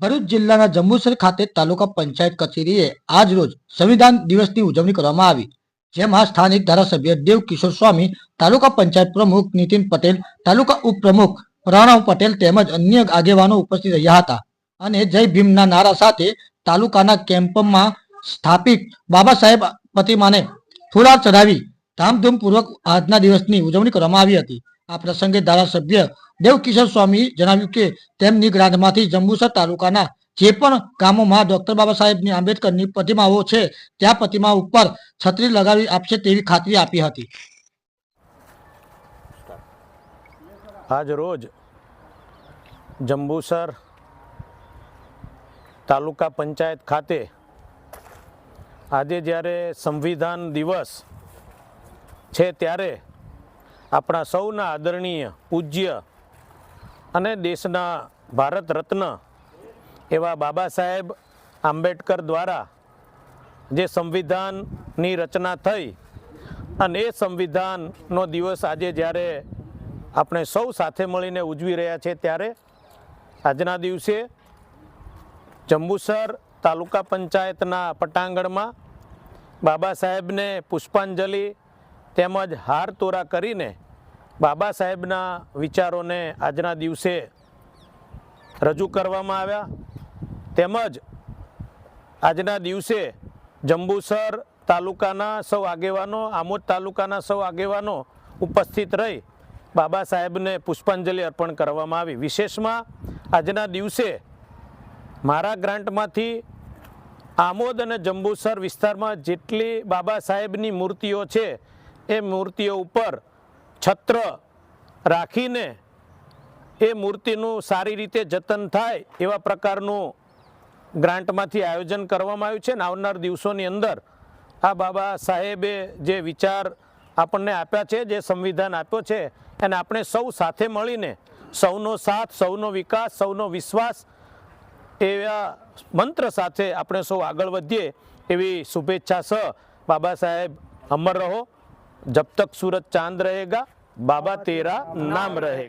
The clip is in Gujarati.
ભરૂચ જિલ્લાના જંબુસર ખાતે તાલુકા પંચાયત કચેરીએ આજ રોજ સંવિધાન દિવસની ઉજવણી કરવામાં આવી, જેમાં સ્થાનિક ધારાસભ્ય દેવ કિશોર સ્વામી, તાલુકા પંચાયત પ્રમુખ નીતિન પટેલ, તાલુકા ઉપપ્રમુખ પ્રણવ પટેલ તેમજ અન્ય આગેવાનો ઉપસ્થિત રહ્યા હતા અને જય ભીમના નારા સાથે તાલુકાના કેમ્પમાં સ્થાપિત બાબા સાહેબ પ્રતિમાને ફુલાર ચઢાવી ધામધૂમપૂર્વક આજના દિવસની ઉજવણી કરવામાં આવી હતી. આ પ્રસંગે ધારાસભ્ય દેવકિશોર સ્વામી જણાવ્યું કે તેમની ગ્રાન્ટમાંથી જંબુસર તાલુકાના જે પણ ગામોમાં ડોક્ટર બાબા સાહેબની આંબેડકરની પ્રતિમાઓ છે, ત્યાં પ્રતિમા ઉપર છત્રી લગાવી આપશે તેવી ખાતરી આપી હતી. આજ રોજ જંબુસર તાલુકા પંચાયત ખાતે આજે જ્યારે સંવિધાન દિવસ છે ત્યારે આપણા સૌના આદરણીય પૂજ્ય અને દેશના ભારત રત્ન એવા બાબા સાહેબ આંબેડકર દ્વારા જે સંવિધાનની રચના થઈ અને એ સંવિધાનનો દિવસ આજે જ્યારે આપણે સૌ સાથે મળીને ઉજવી રહ્યા છે ત્યારે આજના દિવસે જંબુસર તાલુકા પંચાયતના પટાંગણમાં બાબા સાહેબને પુષ્પાંજલિ તેમજ હાર તોરા કરીને બાબા સાહેબના વિચારોને આજના દિવસે રજૂ કરવામાં આવ્યા. તેમજ આજના દિવસે જંબુસર તાલુકાના સૌ આગેવાનો, આમોદ તાલુકાના સૌ આગેવાનો ઉપસ્થિત રહી બાબા સાહેબને પુષ્પાંજલિ અર્પણ કરવામાં આવી. વિશેષમાં આજના દિવસે મારા ગ્રાન્ટમાંથી આમોદ અને જંબુસર વિસ્તારમાં જેટલી બાબા સાહેબની મૂર્તિઓ છે એ મૂર્તિઓ ઉપર છત્ર રાખીને એ મૂર્તિનું સારી રીતે જતન થાય એવા પ્રકારનું ગ્રાન્ટમાંથી આયોજન કરવામાં આવ્યું છે ને આવનાર દિવસોની અંદર આ બાબા સાહેબે જે વિચાર આપણને આપ્યા છે, જે સંવિધાન આપ્યો છે, એને આપણે સૌ સાથે મળીને, સૌનો સાથ, સૌનો વિકાસ, સૌનો વિશ્વાસ એવા મંત્ર સાથે આપણે સૌ આગળ વધીએ એવી શુભેચ્છા સહ બાબા સાહેબ અમર રહો. જબ તક સૂરજ ચાંદ રહેગા બાબા તેરા નામ રહે